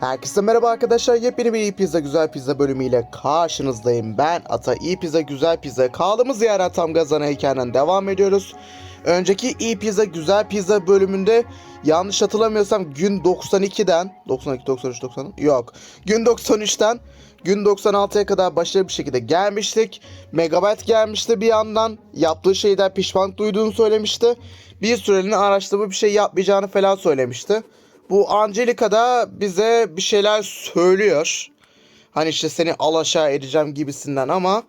Herkese merhaba arkadaşlar. Yepyeni bir iyi pizza güzel pizza bölümüyle karşınızdayım. Ben Ata iyi pizza güzel pizza. Kaldığımız yerden tam gazana hikayeden devam ediyoruz. Önceki iyi pizza güzel pizza bölümünde yanlış hatırlamıyorsam gün 92'den 92 93 90 yok. Gün 93'ten gün 96'ya kadar başarılı bir şekilde gelmiştik. Megabyte gelmişti bir yandan. Yaptığı şeyden pişmanlık duyduğunu söylemişti. Bir süreliğine araştırma bir şey yapmayacağını falan söylemişti. Bu Angelica da bize bir şeyler söylüyor. Hani işte seni alaşağı edeceğim gibisinden ama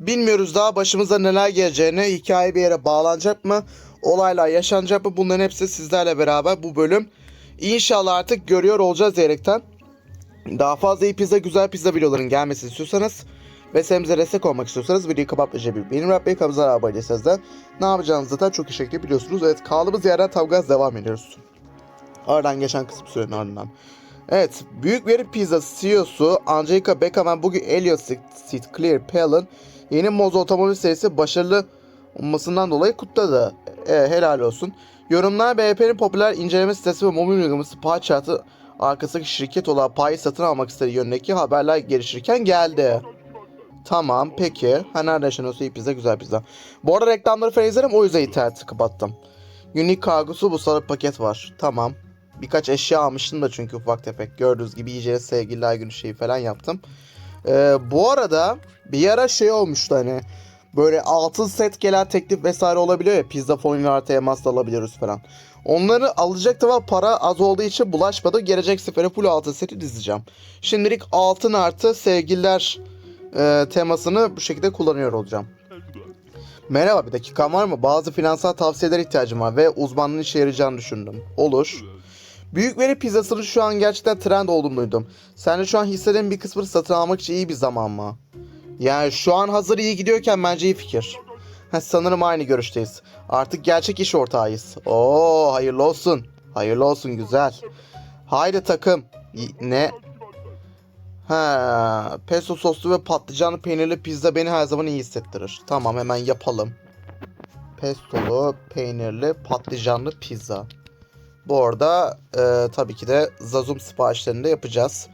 bilmiyoruz daha başımıza neler geleceğini, hikaye bir yere bağlanacak mı, olaylar yaşanacak mı bunların hepsi sizlerle beraber bu bölüm. İnşallah artık görüyor olacağız diyerekten. Daha fazla iyi pizza, güzel pizza videoların gelmesini istiyorsanız ve senimize destek olmak istiyorsanız videoyu kapatmayacak bir benim Rabbi kabızlar abone değilseniz de ne yapacağınızı zaten çok iyi şekilde biliyorsunuz. Evet kaldığımız yerden tam gaz devam ediyoruz. Aradan geçen kısım sürenin ardından. Evet, büyük bir pizza CEO'su Angelica Beckham bugün Elliot Clear Palin yeni Mozo otomobil serisi başarılı olmasından dolayı kutladı. E, helal olsun. Yorumlar BP'nin popüler inceleme sitesi ve mobil uygulaması pay chartı arkasındaki şirket olan payı satın almak istediği yönündeki haberler gelişirken geldi. Tamam peki. Ha nerede yaşanıyorsa iyi pizza güzel pizza. Bu arada reklamları falan izlerim o yüzden interneti kapattım. Günlük kargosu bu sarı paket var. Tamam. Birkaç eşya almıştım da çünkü ufak tefek. Gördüğünüz gibi iyice sevgililer günü şeyi falan yaptım. Ee, bu arada bir ara şey olmuştu hani böyle altın set gelen teklif vesaire olabiliyor ya pizza fonuyla artı elmas da alabiliyoruz falan. Onları alacaktım ama para az olduğu için bulaşmadı. Gelecek sefere full altın seti dizeceğim. Şimdilik altın artı sevgililer e, temasını bu şekilde kullanıyor olacağım. Merhaba bir dakikam var mı? Bazı finansal tavsiyeler ihtiyacım var ve uzmanlığın işe yarayacağını düşündüm. Olur. Büyük veri pizzasının şu an gerçekten trend olduğunu duydum. Sen de şu an hisselerin bir kısmını satın almak için iyi bir zaman mı? Yani şu an hazır iyi gidiyorken bence iyi fikir. Ha, sanırım aynı görüşteyiz. Artık gerçek iş ortağıyız. Oo hayırlı olsun. Hayırlı olsun güzel. Haydi takım. Ne? Ha, pesto soslu ve patlıcanlı peynirli pizza beni her zaman iyi hissettirir. Tamam hemen yapalım. Pestolu, peynirli, patlıcanlı pizza. Bu arada e, tabii ki de Zazum siparişlerini de yapacağız.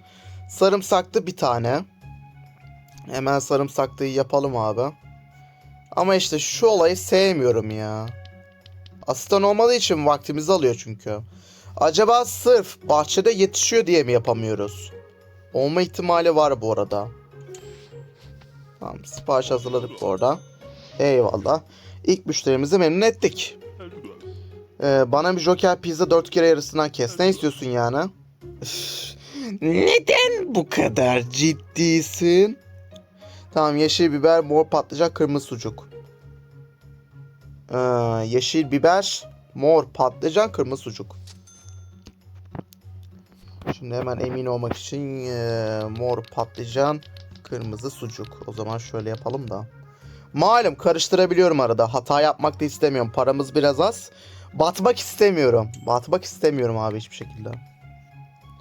Sarımsaklı bir tane. Hemen sarımsaklıyı yapalım abi. Ama işte şu olayı sevmiyorum ya. Asistan olmadığı için vaktimizi alıyor çünkü. Acaba sırf bahçede yetişiyor diye mi yapamıyoruz? Olma ihtimali var bu arada. Tamam sipariş hazırladık bu arada. Eyvallah. İlk müşterimizi memnun ettik. Ee, bana bir Joker pizza dört kere yarısından kes. Ne istiyorsun yani? Üf, Neden bu kadar ciddisin? Tamam yeşil biber, mor patlıcan, kırmızı sucuk. Ee, yeşil biber, mor patlıcan, kırmızı sucuk. Şimdi hemen emin olmak için ee, mor patlıcan, kırmızı sucuk. O zaman şöyle yapalım da. Malum karıştırabiliyorum arada. Hata yapmak da istemiyorum. Paramız biraz az. Batmak istemiyorum. Batmak istemiyorum abi hiçbir şekilde.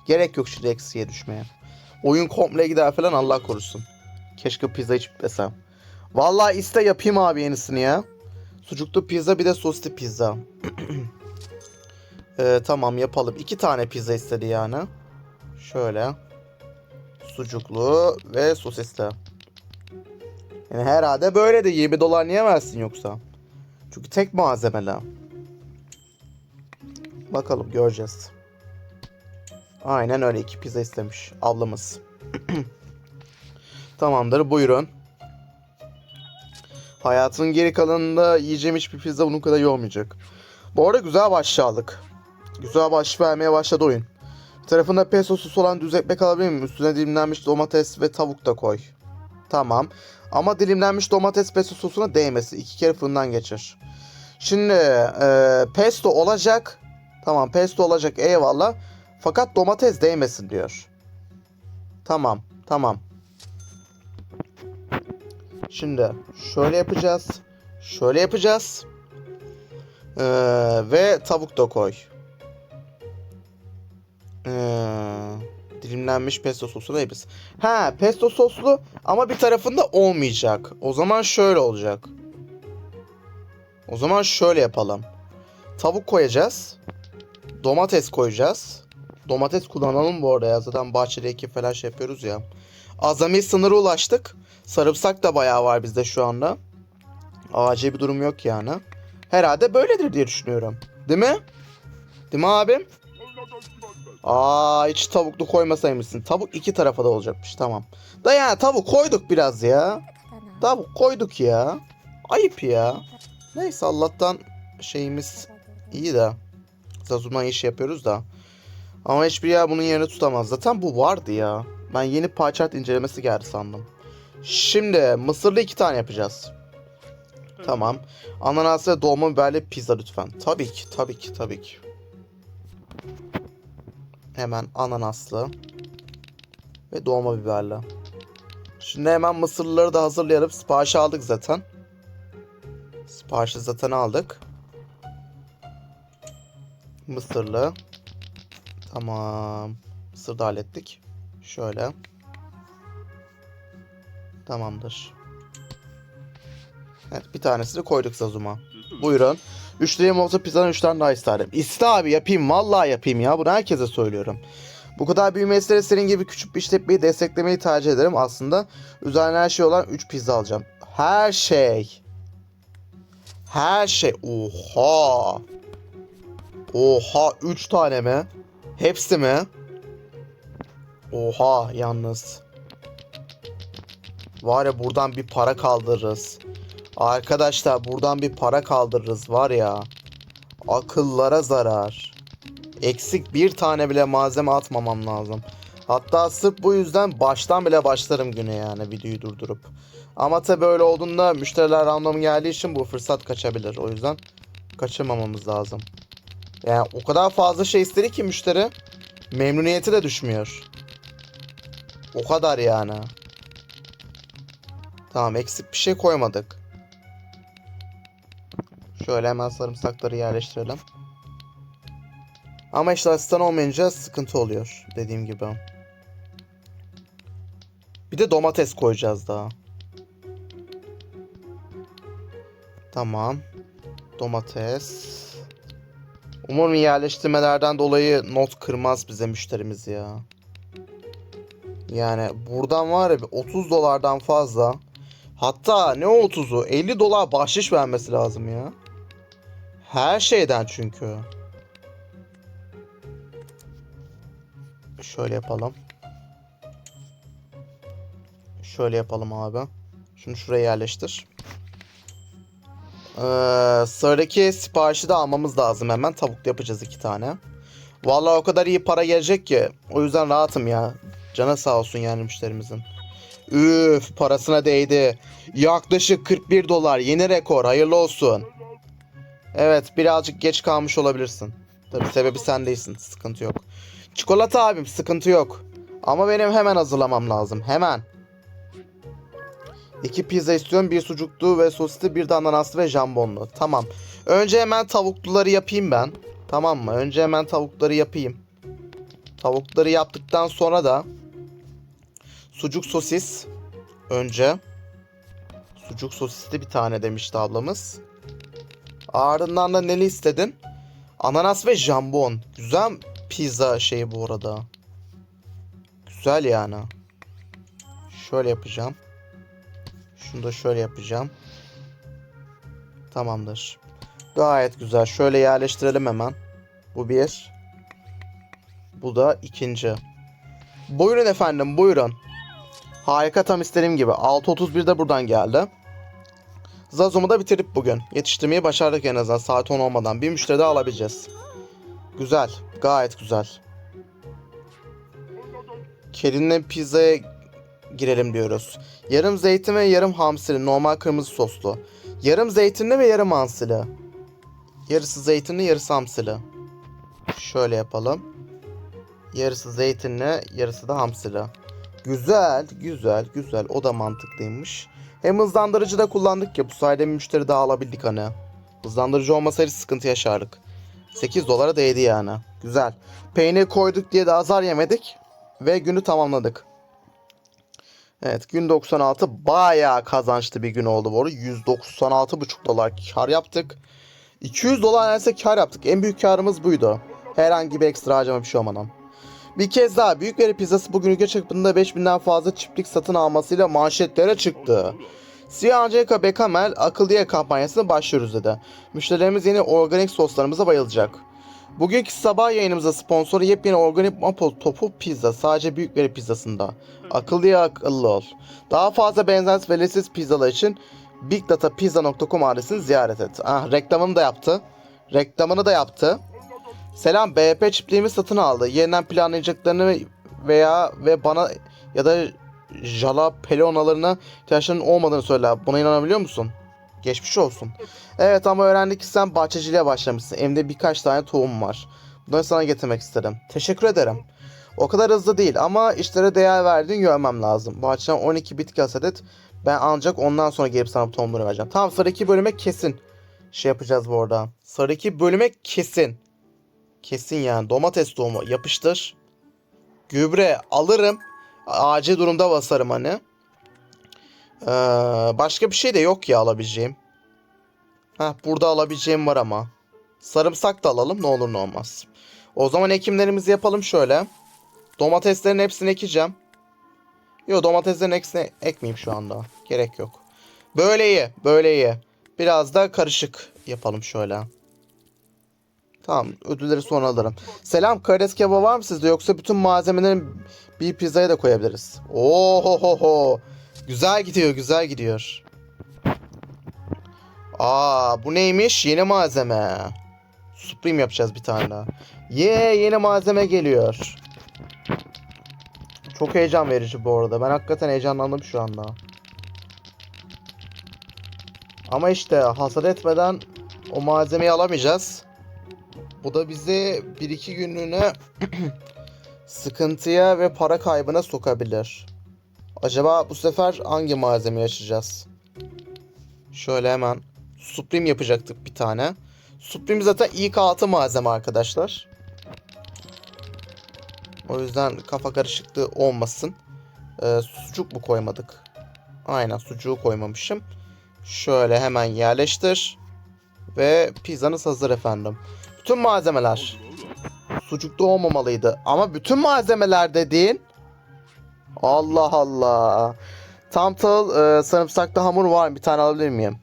Gerek yok şimdi eksiye düşmeye. Oyun komple gider falan Allah korusun. Keşke pizza hiç bitmesem. Vallahi iste yapayım abi yenisini ya. Sucuklu pizza bir de soslu pizza. Ee, tamam yapalım. İki tane pizza istedi yani. Şöyle. Sucuklu ve sosisli. Yani herhalde böyle de 20 dolar niye versin yoksa? Çünkü tek malzemeli. Bakalım göreceğiz. Aynen öyle iki pizza istemiş ablamız. Tamamdır buyurun. Hayatının geri kalanında yiyeceğim hiçbir pizza bunun kadar iyi olmayacak. Bu arada güzel başladık. Güzel baş vermeye başladı oyun. Bir tarafında pesto sosu olan düz ekmek alabilir miyim? Üstüne dilimlenmiş domates ve tavuk da koy. Tamam. Ama dilimlenmiş domates pesto sosuna değmesi. iki kere fırından geçir. Şimdi e, pesto olacak. Tamam pesto olacak eyvallah. Fakat domates değmesin diyor. Tamam. Tamam. Şimdi şöyle yapacağız. Şöyle yapacağız. Ee, ve tavuk da koy. Ee, dilimlenmiş pesto sosu da biz. Ha pesto soslu ama bir tarafında olmayacak. O zaman şöyle olacak. O zaman şöyle yapalım. Tavuk koyacağız. Domates koyacağız. Domates kullanalım bu arada ya. Zaten bahçede ekip falan şey yapıyoruz ya. Azami sınırı ulaştık. Sarımsak da bayağı var bizde şu anda. Acil bir durum yok yani. Herhalde böyledir diye düşünüyorum. Değil mi? Değil mi abim? Aa hiç tavuklu koymasaymışsın. Tavuk iki tarafa da olacakmış tamam. Da yani tavuk koyduk biraz ya. Tavuk koyduk ya. Ayıp ya. Neyse Allah'tan şeyimiz iyi de. Zazuma iş yapıyoruz da. Ama hiçbir yer bunun yerini tutamaz. Zaten bu vardı ya. Ben yeni parçart incelemesi geldi sandım. Şimdi mısırlı iki tane yapacağız. Tamam. Ananas ve dolma biberli pizza lütfen. Tabii ki, tabii ki, tabii ki. Hemen ananaslı ve dolma biberli. Şimdi hemen mısırları da hazırlayalım. Sipariş aldık zaten. Siparişi zaten aldık. Mısırlı. Tamam. Mısır da hallettik. Şöyle. Tamamdır. Evet bir tanesini koyduk Zazuma. Buyurun. Üçlüye olsa pizzanın üç tane daha isterdim. İste abi yapayım. Vallahi yapayım ya. Bunu herkese söylüyorum. Bu kadar büyümesiyle senin gibi küçük bir işletmeyi desteklemeyi tercih ederim. Aslında üzerine her şey olan 3 pizza alacağım. Her şey. Her şey. Oha. Oha 3 tane mi? Hepsi mi? Oha yalnız. Var ya buradan bir para kaldırırız. Arkadaşlar buradan bir para kaldırırız var ya. Akıllara zarar. Eksik bir tane bile malzeme atmamam lazım. Hatta sırf bu yüzden baştan bile başlarım güne yani videoyu durdurup. Ama tabi öyle olduğunda müşteriler random geldiği için bu fırsat kaçabilir. O yüzden kaçırmamamız lazım. Yani o kadar fazla şey istedi ki müşteri memnuniyeti de düşmüyor. O kadar yani. Tamam eksik bir şey koymadık. Şöyle hemen sarımsakları yerleştirelim. Ama işte asistan olmayınca sıkıntı oluyor dediğim gibi. Bir de domates koyacağız daha. Tamam. Domates. Umarım yerleştirmelerden dolayı not kırmaz bize müşterimiz ya. Yani buradan var ya bir 30 dolardan fazla. Hatta ne 30'u 50 dolar bahşiş vermesi lazım ya. Her şeyden çünkü. Şöyle yapalım. Şöyle yapalım abi. Şunu şuraya yerleştir. Ee, sıradaki siparişi de almamız lazım hemen. Tavuk yapacağız iki tane. Vallahi o kadar iyi para gelecek ki. O yüzden rahatım ya. Cana sağ olsun yani müşterimizin. Üf parasına değdi. Yaklaşık 41 dolar. Yeni rekor. Hayırlı olsun. Evet birazcık geç kalmış olabilirsin. Tabi sebebi sen değilsin. Sıkıntı yok. Çikolata abim sıkıntı yok. Ama benim hemen hazırlamam lazım. Hemen. İki pizza istiyorum. Bir sucuklu ve sosisli bir de ananaslı ve jambonlu. Tamam. Önce hemen tavukluları yapayım ben. Tamam mı? Önce hemen tavukları yapayım. Tavukları yaptıktan sonra da sucuk sosis önce sucuk sosisli bir tane demişti ablamız. Ardından da neli istedin? Ananas ve jambon. Güzel pizza şeyi bu arada. Güzel yani. Şöyle yapacağım. Şunu da şöyle yapacağım. Tamamdır. Gayet güzel. Şöyle yerleştirelim hemen. Bu bir. Bu da ikinci. Buyurun efendim buyurun. Harika tam istediğim gibi. 6.31 de buradan geldi. Zazomu da bitirip bugün. Yetiştirmeyi başardık en azından saat 10 olmadan. Bir müşteri daha alabileceğiz. Güzel. Gayet güzel. Kedinle pizzaya girelim diyoruz. Yarım zeytin ve yarım hamsili normal kırmızı soslu. Yarım zeytinli ve yarım hamsili. Yarısı zeytinli yarısı hamsili. Şöyle yapalım. Yarısı zeytinli yarısı da hamsili. Güzel güzel güzel o da mantıklıymış. Hem hızlandırıcı da kullandık ya bu sayede müşteri daha alabildik hani. Hızlandırıcı olmasaydı sıkıntı yaşardık. 8 dolara değdi yani. Güzel. Peynir koyduk diye de azar yemedik. Ve günü tamamladık. Evet gün 96 bayağı kazançlı bir gün oldu bu arada. 196,5 dolar kar yaptık. 200 dolar neredeyse kar yaptık. En büyük karımız buydu. Herhangi bir ekstra harcama bir şey olmadan. Bir kez daha büyük veri pizzası bugün ülke çapında 5000'den fazla çiftlik satın almasıyla manşetlere çıktı. Siyah Angelica Bechamel akıllıya kampanyasına başlıyoruz dedi. Müşterilerimiz yeni organik soslarımıza bayılacak. Bugünkü sabah yayınımıza sponsoru yepyeni organik mapo topu pizza sadece büyük veri pizzasında. Akıllıya akıllı ol. Daha fazla benzersiz ve leziz pizzalar için bigdatapizza.com adresini ziyaret et. Ah reklamını da yaptı. Reklamını da yaptı. Selam BP çiftliğimi satın aldı. Yeniden planlayacaklarını veya ve bana ya da jalapelonalarına ihtiyaçlarının olmadığını söyle. Buna inanabiliyor musun? Geçmiş olsun. Evet ama öğrendik ki sen bahçeciliğe başlamışsın. Evde birkaç tane tohum var. Bunları sana getirmek isterim. Teşekkür ederim. O kadar hızlı değil ama işlere değer verdiğini görmem lazım. Bahçeden 12 bitki hasadet. Ben ancak ondan sonra gelip sana tohumları vereceğim. Tamam sıradaki bölüme kesin şey yapacağız bu arada. Sıradaki bölüme kesin. Kesin yani. Domates tohumu yapıştır. Gübre alırım. Acil durumda basarım hani. Ee, başka bir şey de yok ya alabileceğim. Heh, burada alabileceğim var ama. Sarımsak da alalım ne olur ne olmaz. O zaman ekimlerimizi yapalım şöyle. Domateslerin hepsini ekeceğim. Yok domateslerin hepsini ekmeyeyim şu anda. Gerek yok. Böyle iyi. Böyle iyi. Biraz da karışık yapalım şöyle. Tamam ödülleri sonra alırım. Selam karides kebabı var mı sizde yoksa bütün malzemelerin bir pizzaya da koyabiliriz. Ohohoho. Güzel gidiyor güzel gidiyor. Aa bu neymiş? Yeni malzeme. Supreme yapacağız bir tane daha. Ye yeni malzeme geliyor. Çok heyecan verici bu arada. Ben hakikaten heyecanlandım şu anda. Ama işte hasar etmeden o malzemeyi alamayacağız. Bu da bizi 1-2 günlüğüne sıkıntıya ve para kaybına sokabilir. Acaba bu sefer hangi malzemeyi açacağız? Şöyle hemen Supreme yapacaktık bir tane. Supreme zaten ilk altı malzeme arkadaşlar. O yüzden kafa karışıklığı olmasın. Ee, sucuk mu koymadık? Aynen sucuğu koymamışım. Şöyle hemen yerleştir. Ve pizzanız hazır efendim. Bütün malzemeler. Sucukta olmamalıydı. Ama bütün malzemeler dediğin. Allah Allah. Tam tahıl e, sarımsaklı hamur var mı? Bir tane alabilir miyim?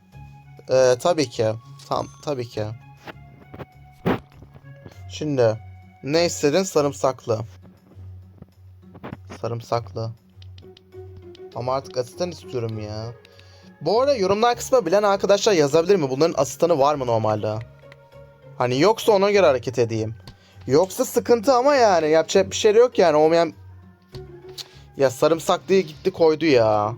E, tabii ki. Tam tabii ki. Şimdi ne istedin? Sarımsaklı. Sarımsaklı. Ama artık asistan istiyorum ya. Bu arada yorumlar kısmına bilen arkadaşlar yazabilir mi? Bunların asistanı var mı normalde? Hani yoksa ona göre hareket edeyim. Yoksa sıkıntı ama yani yapacak bir şey yok yani olmayan... Ya sarımsaklıyı gitti koydu ya.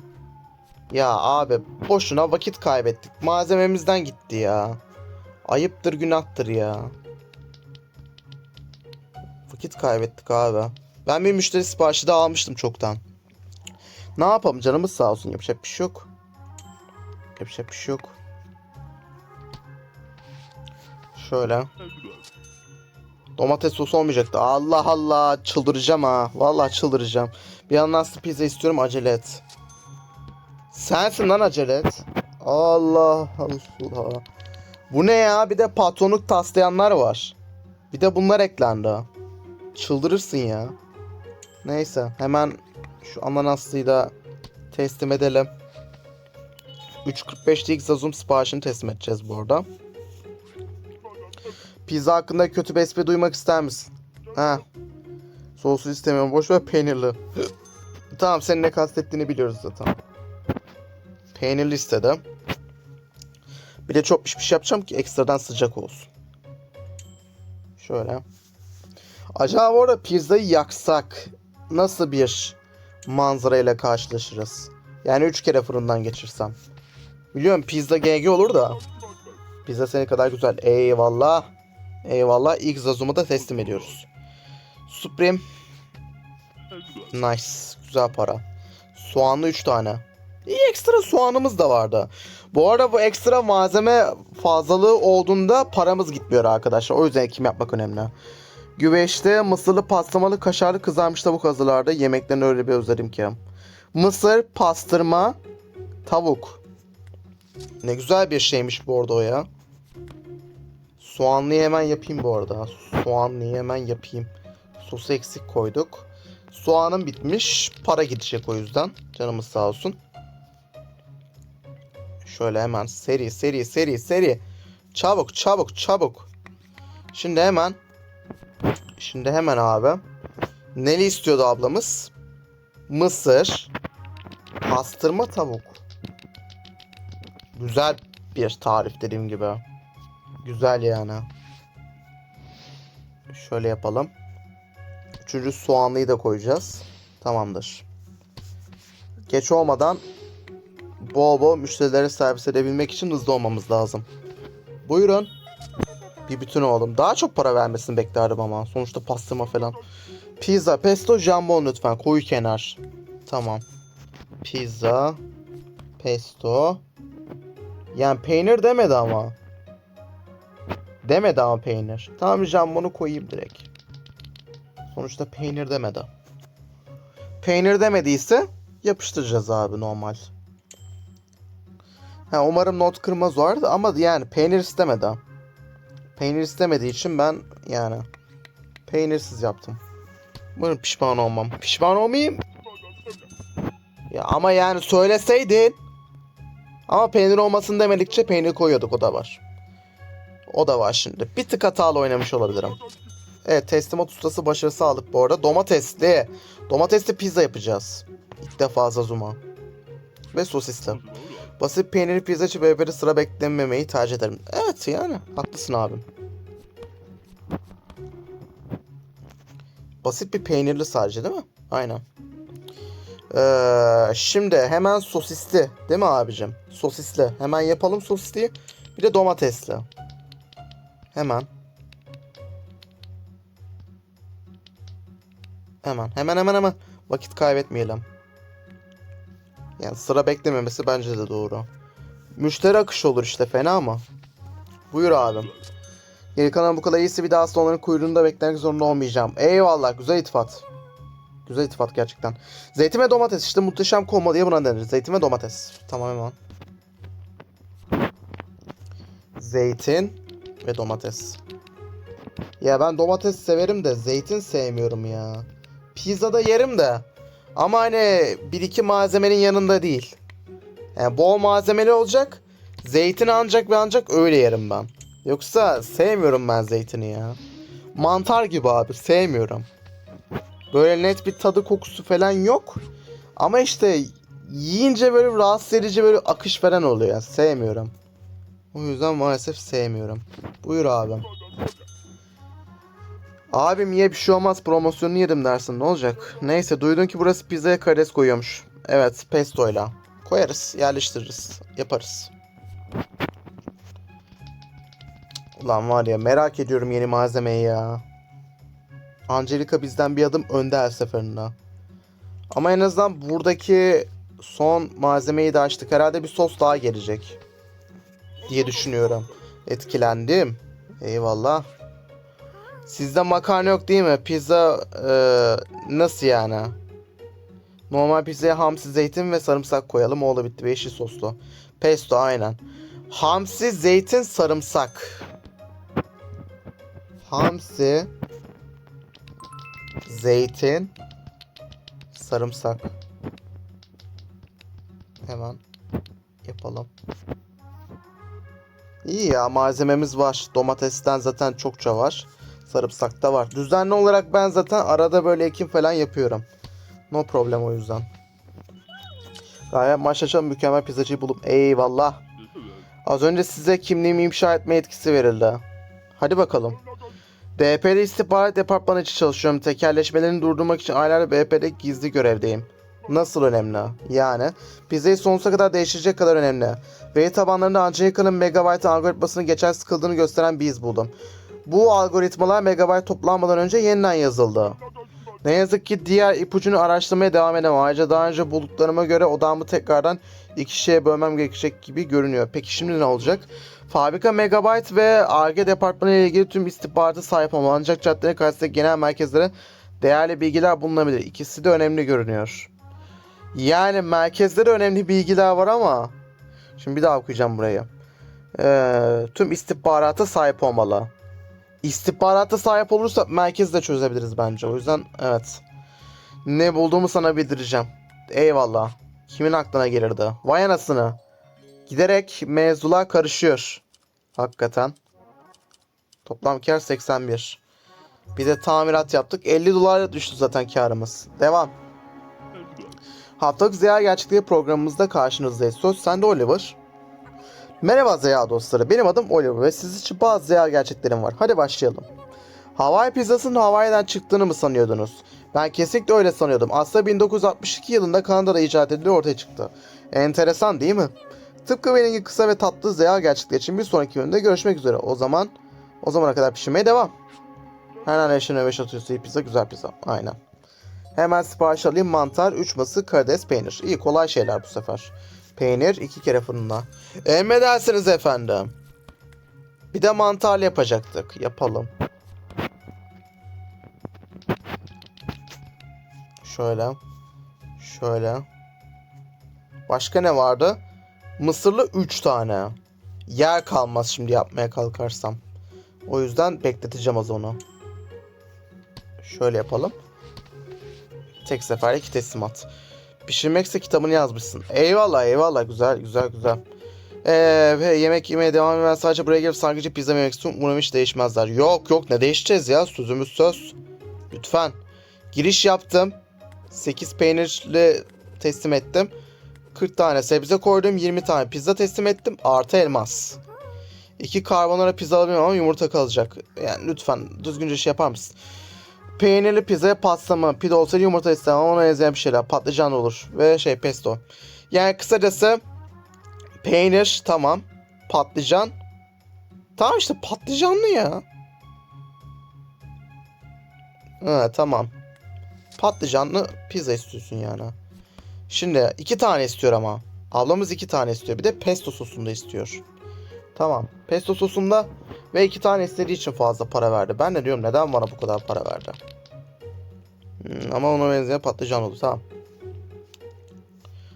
Ya abi boşuna vakit kaybettik. Malzememizden gitti ya. Ayıptır günahtır ya. Vakit kaybettik abi. Ben bir müşteri siparişi de almıştım çoktan. Ne yapalım canımız sağ olsun yapacak bir şey yok. Yapacak bir şey yok. Şöyle. Domates sosu olmayacaktı. Allah Allah çıldıracağım ha. Vallahi çıldıracağım. Bir yandan nasıl pizza istiyorum acele et. Sensin lan acele et. Allah Allah. Bu ne ya? Bir de patronluk taslayanlar var. Bir de bunlar eklendi. Çıldırırsın ya. Neyse hemen şu ananaslıyı da teslim edelim. 3.45'lik Zazum siparişini teslim edeceğiz bu arada. Pizza hakkında kötü bir espri duymak ister misin? Ha. Soslu istemiyorum. Boş ver peynirli. tamam senin ne kastettiğini biliyoruz zaten. Peynirli istedim. Bir de çok pişmiş yapacağım ki ekstradan sıcak olsun. Şöyle. Acaba bu arada pizzayı yaksak nasıl bir manzarayla karşılaşırız? Yani 3 kere fırından geçirsem. Biliyorum pizza GG olur da. Pizza seni kadar güzel. Eyvallah. Eyvallah. İlk Zazum'u da teslim ediyoruz. Supreme. Nice. Güzel para. Soğanlı 3 tane. İyi ekstra soğanımız da vardı. Bu arada bu ekstra malzeme fazlalığı olduğunda paramız gitmiyor arkadaşlar. O yüzden ekim yapmak önemli. Güveçte mısırlı paslamalı kaşarlı kızarmış tavuk hazırlardı. Yemeklerini öyle bir özledim ki. Mısır, pastırma, tavuk. Ne güzel bir şeymiş bu arada o ya. Soğanlıyı hemen yapayım bu arada. Soğanlıyı hemen yapayım. Sosu eksik koyduk. Soğanım bitmiş. Para gidecek o yüzden. Canımız sağ olsun. Şöyle hemen seri seri seri seri. Çabuk çabuk çabuk. Şimdi hemen. Şimdi hemen abi. Neli istiyordu ablamız? Mısır. Pastırma tavuk. Güzel bir tarif dediğim gibi. Güzel yani. Şöyle yapalım. Üçüncü soğanlıyı da koyacağız. Tamamdır. Geç olmadan bol bol müşterilere servis edebilmek için hızlı olmamız lazım. Buyurun. Bir bütün oğlum. Daha çok para vermesini beklerdim ama. Sonuçta pastırma falan. Pizza, pesto, jambon lütfen. Koyu kenar. Tamam. Pizza, pesto. Yani peynir demedi ama. Demedi ama peynir. Tamam jambonu koyayım direkt. Sonuçta peynir demedi. Peynir demediyse yapıştıracağız abi normal. Ha, umarım not kırmaz vardı ama yani peynir istemedi. Peynir istemediği için ben yani peynirsiz yaptım. Umarım pişman olmam. Pişman olmayayım. Ya ama yani söyleseydin. Ama peynir olmasın demedikçe peynir koyuyorduk o da var. O da var şimdi. Bir tık hatalı oynamış olabilirim. Evet teslimat ustası başarısı aldık bu arada. Domatesli. Domatesli pizza yapacağız. İlk defa Zazuma. Ve sosisli. Basit peynirli pizzacı berberi sıra beklememeyi tercih ederim. Evet yani haklısın abim. Basit bir peynirli sadece değil mi? Aynen. Ee, şimdi hemen sosisli değil mi abicim? Sosisli. Hemen yapalım sosisliyi. Bir de domatesli. Hemen. Hemen. Hemen hemen hemen. Vakit kaybetmeyelim. Yani sıra beklememesi bence de doğru. Müşteri akışı olur işte fena mı? Buyur abim. Geri kalan bu kadar iyisi bir daha asla onların kuyruğunda beklemek zorunda olmayacağım. Eyvallah güzel itifat. Güzel itifat gerçekten. Zeytin ve domates işte muhteşem kombo diye buna denir. Zeytin ve domates. Tamam hemen. Zeytin ve domates. Ya ben domates severim de zeytin sevmiyorum ya. Pizzada yerim de. Ama hani bir iki malzemenin yanında değil. Yani bol malzemeli olacak. Zeytin ancak ve ancak öyle yerim ben. Yoksa sevmiyorum ben zeytini ya. Mantar gibi abi sevmiyorum. Böyle net bir tadı kokusu falan yok. Ama işte yiyince böyle rahatsız edici böyle akış falan oluyor. Sevmiyorum. O yüzden maalesef sevmiyorum. Buyur abim. Abim ye bir şey olmaz promosyonunu yedim dersin ne olacak? Neyse duydun ki burası pizzaya karides koyuyormuş. Evet pestoyla. Koyarız yerleştiririz yaparız. Ulan var ya merak ediyorum yeni malzemeyi ya. Angelica bizden bir adım önde her seferinde. Ama en azından buradaki son malzemeyi de açtık. Herhalde bir sos daha gelecek. Diye düşünüyorum. Etkilendim. Eyvallah. Sizde makarna yok değil mi? Pizza e, nasıl yani? Normal pizzaya hamsi, zeytin ve sarımsak koyalım. O da bitti. Ve yeşil soslu. Pesto aynen. Hamsi, zeytin, sarımsak. Hamsi, zeytin, sarımsak. Hemen yapalım. İyi ya malzememiz var. Domatesten zaten çokça var. Sarımsak da var. Düzenli olarak ben zaten arada böyle ekim falan yapıyorum. No problem o yüzden. Gayet maşaşa mükemmel pizzacıyı bulup eyvallah. Az önce size kimliğimi ifşa etme yetkisi verildi. Hadi bakalım. BP'de istihbarat departmanı için çalışıyorum. Tekerleşmelerini durdurmak için aylardır BP'de gizli görevdeyim. Nasıl önemli? Yani pizzayı sonsuza kadar değiştirecek kadar önemli. Veri tabanlarında Angelica'nın megabyte algoritmasını geçen sıkıldığını gösteren bir iz buldum. Bu algoritmalar megabyte toplanmadan önce yeniden yazıldı. Ne yazık ki diğer ipucunu araştırmaya devam edemem. Ayrıca daha önce bulduklarıma göre odamı tekrardan iki şeye bölmem gerekecek gibi görünüyor. Peki şimdi ne olacak? Fabrika Megabyte ve ARGE departmanı ile ilgili tüm istihbarata sahip olmalı. Ancak caddenin karşısındaki genel merkezlere değerli bilgiler bulunabilir. İkisi de önemli görünüyor. Yani merkezde de önemli bilgiler var ama Şimdi bir daha okuyacağım burayı. Ee, tüm istihbarata sahip olmalı. İstihbarata sahip olursa merkezi de çözebiliriz bence. O yüzden evet. Ne bulduğumu sana bildireceğim. Eyvallah. Kimin aklına gelirdi? Vay anasını. Giderek mevzular karışıyor. Hakikaten. Toplam kar 81. Bir de tamirat yaptık. 50 dolara düştü zaten karımız. Devam. Haftalık Ziya Gerçekliği programımızda karşınızdayız. Söz sende Oliver. Merhaba Ziya dostları. Benim adım Oliver ve siz için bazı Ziya gerçeklerim var. Hadi başlayalım. Hawaii pizzasının Hawaii'den çıktığını mı sanıyordunuz? Ben kesinlikle öyle sanıyordum. Aslında 1962 yılında Kanada'da icat edildiği ortaya çıktı. Enteresan değil mi? Tıpkı benim kısa ve tatlı Ziya gerçekleri için bir sonraki bölümde görüşmek üzere. O zaman o zamana kadar pişirmeye devam. Hemen eşine beş atıyorsa iyi pizza güzel pizza. Aynen. Hemen sipariş alayım. Mantar, 3 ması, karides, peynir. İyi kolay şeyler bu sefer. Peynir iki kere fırında. Emredersiniz efendim. Bir de mantar yapacaktık. Yapalım. Şöyle. Şöyle. Başka ne vardı? Mısırlı 3 tane. Yer kalmaz şimdi yapmaya kalkarsam. O yüzden bekleteceğim az onu. Şöyle yapalım. Tek seferde iki teslimat. Pişirmekse kitabını yazmışsın. Eyvallah eyvallah güzel güzel güzel. Ee, ve yemek yemeye devam eden sadece buraya gelip sargıcı pizza yemek istiyorum. Umarım hiç değişmezler. Yok yok ne değişeceğiz ya sözümüz söz. Lütfen. Giriş yaptım. 8 peynirli teslim ettim. 40 tane sebze koydum. 20 tane pizza teslim ettim. Artı elmas. 2 karbonara pizza alabilirim ama yumurta kalacak. Yani lütfen düzgünce şey yapar mısın? Peynirli pizzaya pasta mı? Pide olsaydı yumurta istemem ona benzeyen bir şeyler. Patlıcan olur. Ve şey pesto. Yani kısacası peynir tamam. Patlıcan. Tamam işte patlıcanlı ya. Ha, tamam. Patlıcanlı pizza istiyorsun yani. Şimdi iki tane istiyor ama. Ablamız iki tane istiyor. Bir de pesto sosunda istiyor. Tamam. Pesto sosunda ve iki tane istediği için fazla para verdi. Ben de diyorum neden bana bu kadar para verdi? Hmm, ama ona benzeyen patlıcan oldu. Tamam.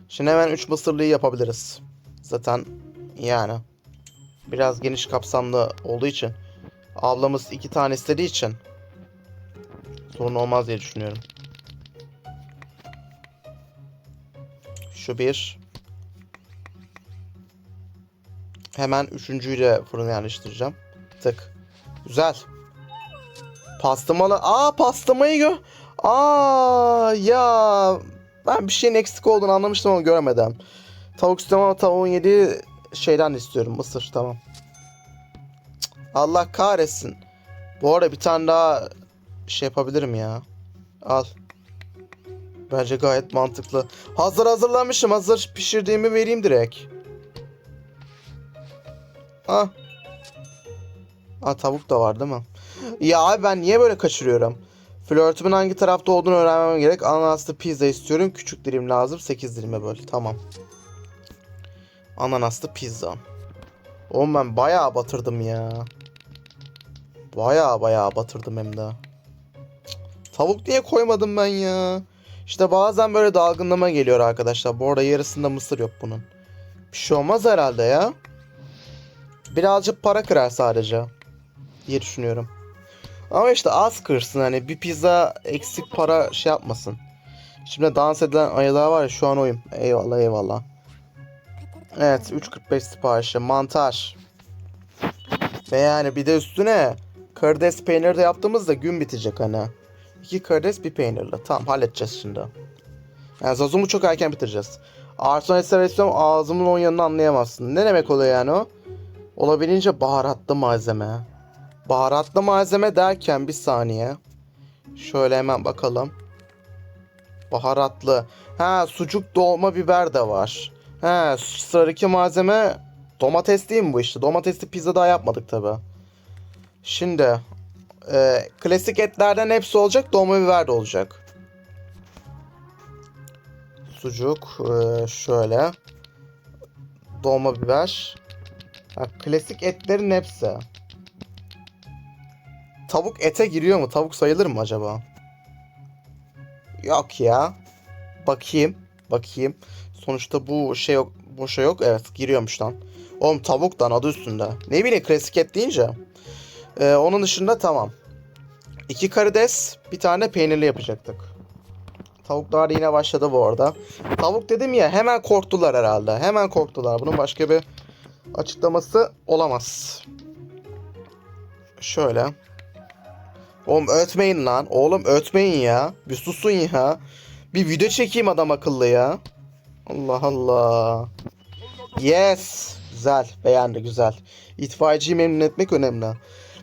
Şimdi hemen 3 mısırlıyı yapabiliriz. Zaten yani biraz geniş kapsamlı olduğu için ablamız iki tane istediği için sorun olmaz diye düşünüyorum. Şu bir. Hemen üçüncüyü de fırına yerleştireceğim. Tık. Güzel. Pastamalı. Aa pastamayı gö. Aa ya. Ben bir şeyin eksik olduğunu anlamıştım ama göremedim. Tavuk istiyorum ama tavuğun yediği şeyden istiyorum. Mısır tamam. Allah kahretsin. Bu arada bir tane daha şey yapabilirim ya. Al. Bence gayet mantıklı. Hazır hazırlamışım. Hazır pişirdiğimi vereyim direkt. Ah. Aa tavuk da var değil mi? Ya abi ben niye böyle kaçırıyorum? Flörtümün hangi tarafta olduğunu öğrenmem gerek. Ananaslı pizza istiyorum. Küçük dilim lazım. 8 dilime böl. Tamam. Ananaslı pizza. Oğlum ben bayağı batırdım ya. Bayağı bayağı batırdım hem de. Tavuk niye koymadım ben ya? İşte bazen böyle dalgınlama geliyor arkadaşlar. Bu arada yarısında mısır yok bunun. Bir şey olmaz herhalde ya. Birazcık para kırar sadece. Diye düşünüyorum. Ama işte az kırsın hani bir pizza eksik para şey yapmasın. Şimdi dans edilen ayılar var ya şu an oyum. Eyvallah eyvallah. Evet 3.45 siparişi mantar. Ve yani bir de üstüne karides peyniri de yaptığımızda gün bitecek hani. İki karides bir peynirli. Tamam halledeceğiz şimdi. Yani Zazum'u çok erken bitireceğiz. Arson Esteresyon ağzımın on yanını anlayamazsın. Ne demek oluyor yani o? Olabildiğince baharatlı malzeme. Baharatlı malzeme derken bir saniye. Şöyle hemen bakalım. Baharatlı. Ha sucuk dolma biber de var. Ha sıradaki malzeme domates değil mi bu işte? Domatesli pizza daha yapmadık tabi. Şimdi e, klasik etlerden hepsi olacak. Dolma biber de olacak. Sucuk e, şöyle. Dolma biber. Ha, klasik etlerin hepsi. Tavuk ete giriyor mu? Tavuk sayılır mı acaba? Yok ya. Bakayım. Bakayım. Sonuçta bu şey yok. Boşa yok. Evet giriyormuş lan. Oğlum tavuktan adı üstünde. Ne bileyim klasik et deyince. Ee, onun dışında tamam. İki karides, bir tane peynirli yapacaktık. Tavuklar yine başladı bu arada. Tavuk dedim ya hemen korktular herhalde. Hemen korktular. Bunun başka bir açıklaması olamaz. Şöyle. Oğlum ötmeyin lan. Oğlum ötmeyin ya. Bir susun ya. Bir video çekeyim adam akıllı ya. Allah Allah. Yes. Güzel. Beğendi güzel. İtfaiyeciyi memnun etmek önemli.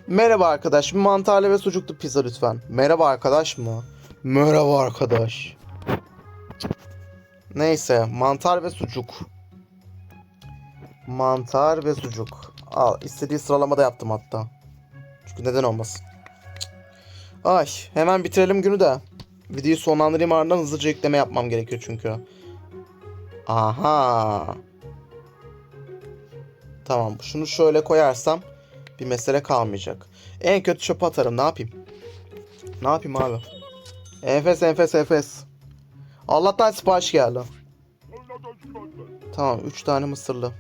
Merhaba arkadaş. Bir mantarlı ve sucuklu pizza lütfen. Merhaba arkadaş mı? Merhaba arkadaş. Neyse. Mantar ve sucuk. Mantar ve sucuk. Al. istediği sıralamada yaptım hatta. Çünkü neden olmasın. Ay. Hemen bitirelim günü de. Videoyu sonlandırayım ardından hızlıca yükleme yapmam gerekiyor çünkü. Aha. Tamam. Şunu şöyle koyarsam bir mesele kalmayacak. En kötü çöpe atarım. Ne yapayım? Ne yapayım abi? Enfes enfes enfes. Allah'tan sipariş geldi. Tamam. 3 tane mısırlı.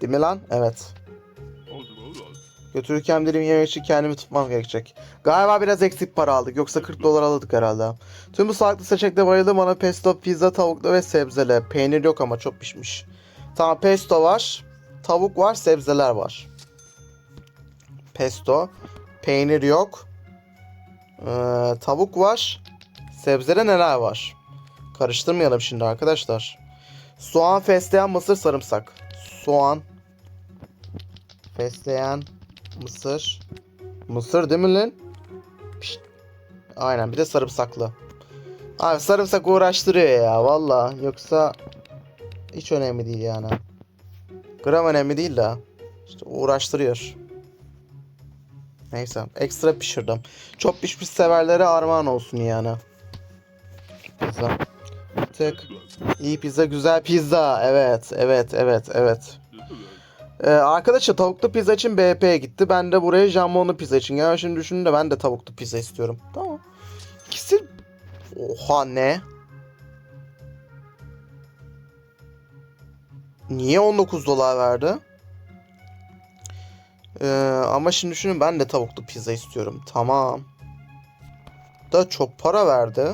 Değil mi lan? Evet. Götürürken dilim yemek için kendimi tutmam gerekecek. Galiba biraz eksik para aldık. Yoksa 40 dolar alırdık herhalde. Tüm bu sağlıklı seçenekte bayıldım. Bana pesto, pizza, tavuklu ve sebzeli. Peynir yok ama çok pişmiş. Tamam pesto var. Tavuk var, sebzeler var. Pesto. Peynir yok. Ee, tavuk var. Sebzede neler var? Karıştırmayalım şimdi arkadaşlar. Soğan, fesleğen, mısır, sarımsak. Soğan. Fesleğen, mısır. Mısır değil mi lan? Pişt. Aynen bir de sarımsaklı. Abi sarımsak uğraştırıyor ya valla. Yoksa hiç önemli değil yani. Gram önemli değil de. İşte uğraştırıyor. Neyse ekstra pişirdim. Çok pişmiş severlere armağan olsun yani. Pizza. Tık. İyi pizza güzel pizza. Evet evet evet evet. Ee, arkadaşlar tavuklu pizza için BP'ye gitti. Ben de buraya jambonlu pizza için. Yani şimdi düşünün de ben de tavuklu pizza istiyorum. Tamam. İkisi... Oha ne? Niye 19 dolar verdi? Ee, ama şimdi düşünün ben de tavuklu pizza istiyorum. Tamam. Da çok para verdi.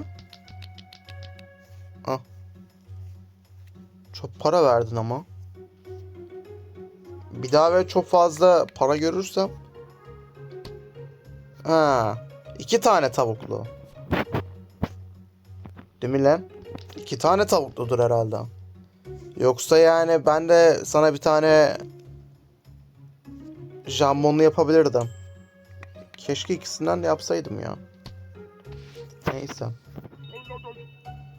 Ah. Çok para verdin ama. Bir daha böyle çok fazla para görürsem. Ha. iki tane tavuklu. Değil mi lan? İki tane tavukludur herhalde. Yoksa yani ben de sana bir tane jambonlu yapabilirdim. Keşke ikisinden de yapsaydım ya. Neyse.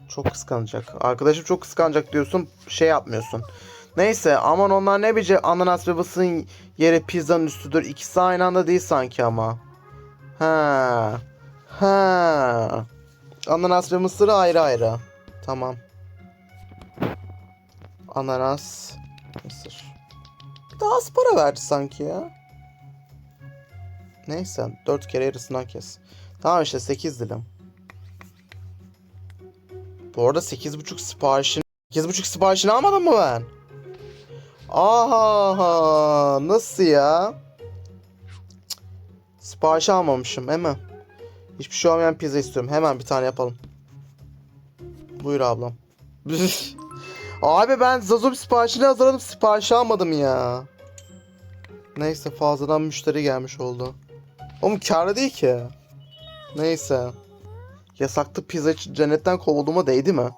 Çok kıskanacak. Arkadaşım çok kıskanacak diyorsun. Şey yapmıyorsun. Neyse aman onlar ne bice ananas ve mısırın yeri pizzanın üstüdür. İkisi aynı anda değil sanki ama. Ha. Ha. Ananas ve mısırı ayrı ayrı. Tamam. Ananas, mısır. Bir daha az para verdi sanki ya. Neyse 4 kere yarısından kes. Tamam işte 8 dilim. Bu arada 8.5 siparişini 8.5 siparişini almadım mı ben? Aha nasıl ya? Cık, Sipariş almamışım hemen. Hiçbir şey olmayan pizza istiyorum. Hemen bir tane yapalım. Buyur ablam. Abi ben Zazum siparişini hazırladım. Sipariş almadım ya. Neyse fazladan müşteri gelmiş oldu. Oğlum kârı değil ki. Neyse. Yasaklı pizza cennetten kovulduğuma değdi mi?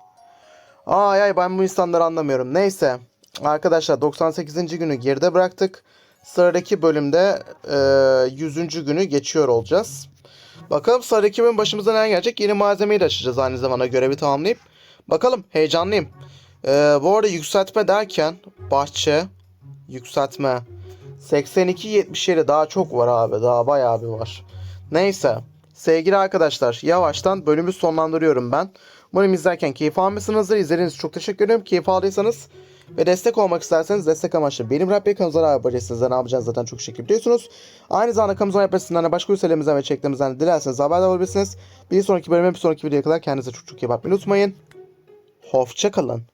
Ay ay ben bu insanları anlamıyorum. Neyse. Arkadaşlar 98. günü geride bıraktık. Sıradaki bölümde e, 100. günü geçiyor olacağız. Bakalım sıradaki bölüm başımıza ne gelecek? Yeni malzemeyi de açacağız aynı zamanda görevi tamamlayıp. Bakalım heyecanlıyım. E, bu arada yükseltme derken bahçe yükseltme 82-77 daha çok var abi. Daha bayağı bir var. Neyse. Sevgili arkadaşlar yavaştan bölümü sonlandırıyorum ben. Umarım izlerken keyif almışsınızdır. İzlediğiniz için çok teşekkür ederim. Keyif aldıysanız ve destek olmak isterseniz destek amaçlı benim Rabbim kanalımıza abone olabilirsiniz. Ne yapacağınızı zaten çok şekilde biliyorsunuz. Aynı zamanda yapısından da başka ülkelerimizden ve çeklerimizden de dilerseniz haberdar olabilirsiniz. Bir sonraki bölüme bir sonraki videoya kadar kendinize çok çok iyi bakmayı unutmayın. Hoşçakalın.